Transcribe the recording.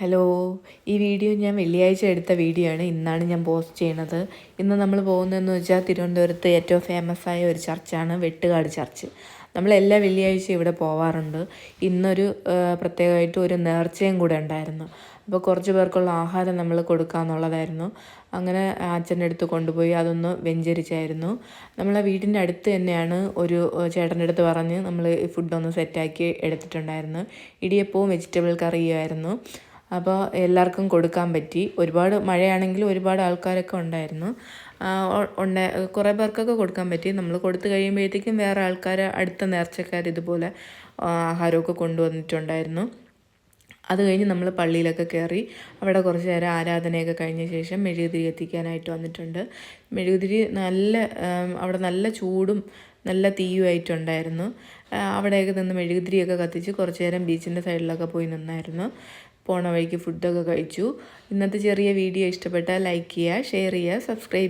Hello ഈ video ഞാൻ വെള്ളിയാഴ്ച എടുത്ത വീഡിയോ ആണ് ഇന്നാണ് ഞാൻ പോസ്റ്റ് ചെയ്യണത്. ഇന്ന് നമ്മൾ പോകുന്നതെന്ന് വെച്ചാൽ തിരുവനന്തപുരത്ത് ഏറ്റവും ഫേമസ് ആയ ഒരു ചർച്ചാണ് വെട്ടുകാട് ചർച്ച്. നമ്മൾ എല്ലാ വെള്ളിയാഴ്ചയും ഇവിടെ പോവാറുണ്ട്. ഇന്നൊരു പ്രത്യേകമായിട്ട് ഒരു നേർച്ചയും കൂടെ ഉണ്ടായിരുന്നു. അപ്പോൾ കുറച്ച് പേർക്കുള്ള ആഹാരം നമ്മൾ കൊടുക്കാമെന്നുള്ളതായിരുന്നു അങ്ങനെ അച്ഛന്റെ അടുത്ത് കൊണ്ടുപോയി അതൊന്ന് വെഞ്ചരിച്ചായിരുന്നു. നമ്മളെ വീടിന്റെ അടുത്ത് തന്നെയാണ് ഒരു ചേട്ടന്റെ അടുത്ത് പറഞ്ഞ് നമ്മൾ ഫുഡൊന്ന് സെറ്റാക്കി എടുത്തിട്ടുണ്ടായിരുന്നു. ഇടിയപ്പവും വെജിറ്റബിൾ കറിയുമായിരുന്നു അപ്പോൾ എല്ലാവർക്കും കൊടുക്കാൻ പറ്റി. ഒരുപാട് മഴയാണെങ്കിലും ഒരുപാട് ആൾക്കാരൊക്കെ ഉണ്ടായിരുന്നു. ഉണ്ട് കുറേ പേർക്കൊക്കെ കൊടുക്കാൻ പറ്റി. നമ്മൾ കൊടുത്തു കഴിയുമ്പോഴത്തേക്കും വേറെ ആൾക്കാർ അടുത്ത നേർച്ചക്കാർ ഇതുപോലെ ആഹാരമൊക്കെ കൊണ്ടുവന്നിട്ടുണ്ടായിരുന്നു. അത് കഴിഞ്ഞ് നമ്മൾ പള്ളിയിലൊക്കെ കയറി അവിടെ കുറച്ച് നേരം ആരാധനയൊക്കെ കഴിഞ്ഞ ശേഷം മെഴുകുതിരി എത്തിക്കാനായിട്ട് വന്നിട്ടുണ്ട്. മെഴുകുതിരി നല്ല അവിടെ നല്ല ചൂടും നല്ല തീയുമായിട്ടുണ്ടായിരുന്നു. അവിടെയൊക്കെ നിന്ന് മെഴുകുതിരിയൊക്കെ കത്തിച്ച് കുറച്ച് നേരം ബീച്ചിന്റെ സൈഡിലൊക്കെ പോയി നിന്നായിരുന്നു. പോണ വഴിക്ക് ഫുഡൊക്കെ കഴിച്ചു. ഇന്നത്തെ ചെറിയ വീഡിയോ ഇഷ്ടപ്പെട്ടാൽ ലൈക്ക് ചെയ്യുക ഷെയർ ചെയ്യുക സബ്സ്ക്രൈബ്